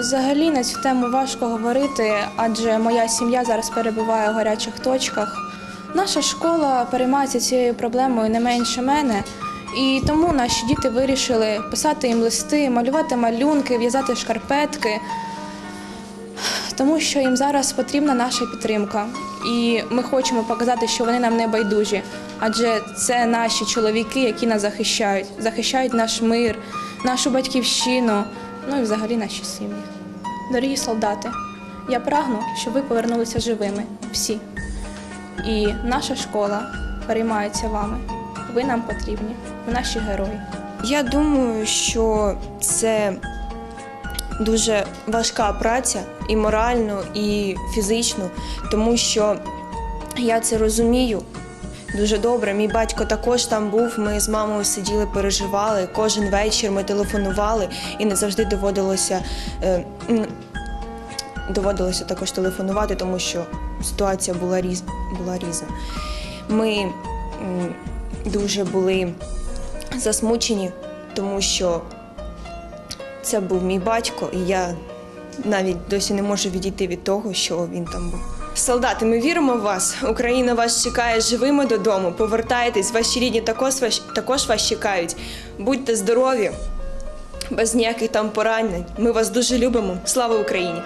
Взагалі на цю тему важко говорити, адже моя сім'я зараз перебуває у гарячих точках. Наша школа переймається цією проблемою не менше мене, і тому наші діти вирішили писати їм листи, малювати малюнки, в'язати шкарпетки, тому що їм зараз потрібна наша підтримка. І ми хочемо показати, що вони нам не байдужі, адже це наші чоловіки, які нас захищають, захищають наш мир, нашу батьківщину, ну і взагалі наші сім'ї. Дорогі солдати, я прагну, щоб ви повернулися живими всі. І наша школа переймається вами. Ви нам потрібні, ви наші герої. Я думаю, що це дуже важка праця і морально, і фізично, тому що я це розумію дуже добре. Мій батько також там був. Ми з мамою сиділи, переживали. Кожен вечір ми телефонували і не завжди доводилося. е, Доводилося також телефонувати, тому що ситуація була різ, була різна. Ми м, дуже були засмучені, тому що це був мій батько, і я навіть досі не можу відійти від того, що він там був. Солдати, ми віримо в вас. Україна вас чекає живими додому. Повертайтесь, ваші рідні також також вас чекають. Будьте здорові, без ніяких там поранень. Ми вас дуже любимо. Слава Україні!